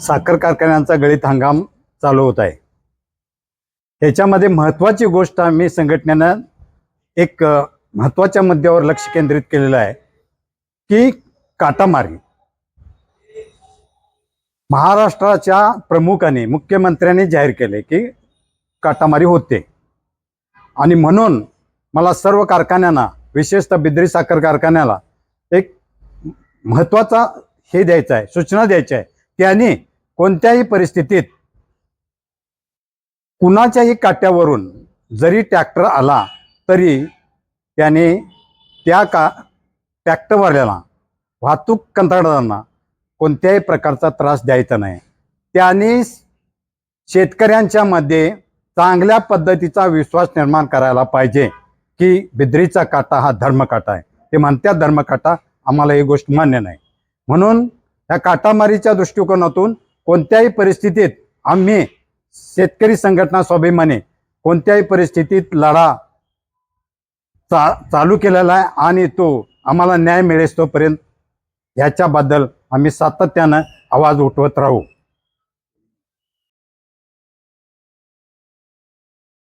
साखर कारखान्यांचा गळीत हंगाम चालू होत आहे. ह्याच्यामध्ये महत्त्वाची गोष्ट आम्ही संघटनेनं एक महत्त्वाच्या मुद्द्यावर लक्ष केंद्रित केलेलं आहे की काटामारी. महाराष्ट्राच्या प्रमुखाने मुख्यमंत्र्यांनी जाहीर केले की काटामारी होते. आणि म्हणून मला सर्व कारखान्यांना विशेषतः बिद्री साखर कारखान्याला एक महत्त्वाचा हे द्यायचं आहे सूचना द्यायची आहे त्याने कोणत्याही परिस्थितीत कुणाच्याही काट्यावरून जरी ट्रॅक्टर आला तरी त्याने त्या का ट्रॅक्टरवाल्याला वाहतूक कंत्राटदारांना कोणत्याही प्रकारचा त्रास द्यायचा नाही. त्याने शेतकऱ्यांच्या मध्ये चांगल्या पद्धतीचा विश्वास निर्माण करायला पाहिजे की बिद्रीचा काटा हा धर्मकाटा आहे. ते म्हणतात धर्मकाटा आम्हाला ही गोष्ट मान्य नाही. म्हणून या काटामारीच्या दृष्टिकोनातून कोणत्याही परिस्थितीत आम्ही शेतकरी संघटना स्वाभिमानी कोणत्याही परिस्थितीत लढा चा चालू केलेला आहे आणि तो आम्हाला न्याय मिळेस तोपर्यंत ह्याच्याबद्दल आम्ही सातत्यानं आवाज उठवत राहू.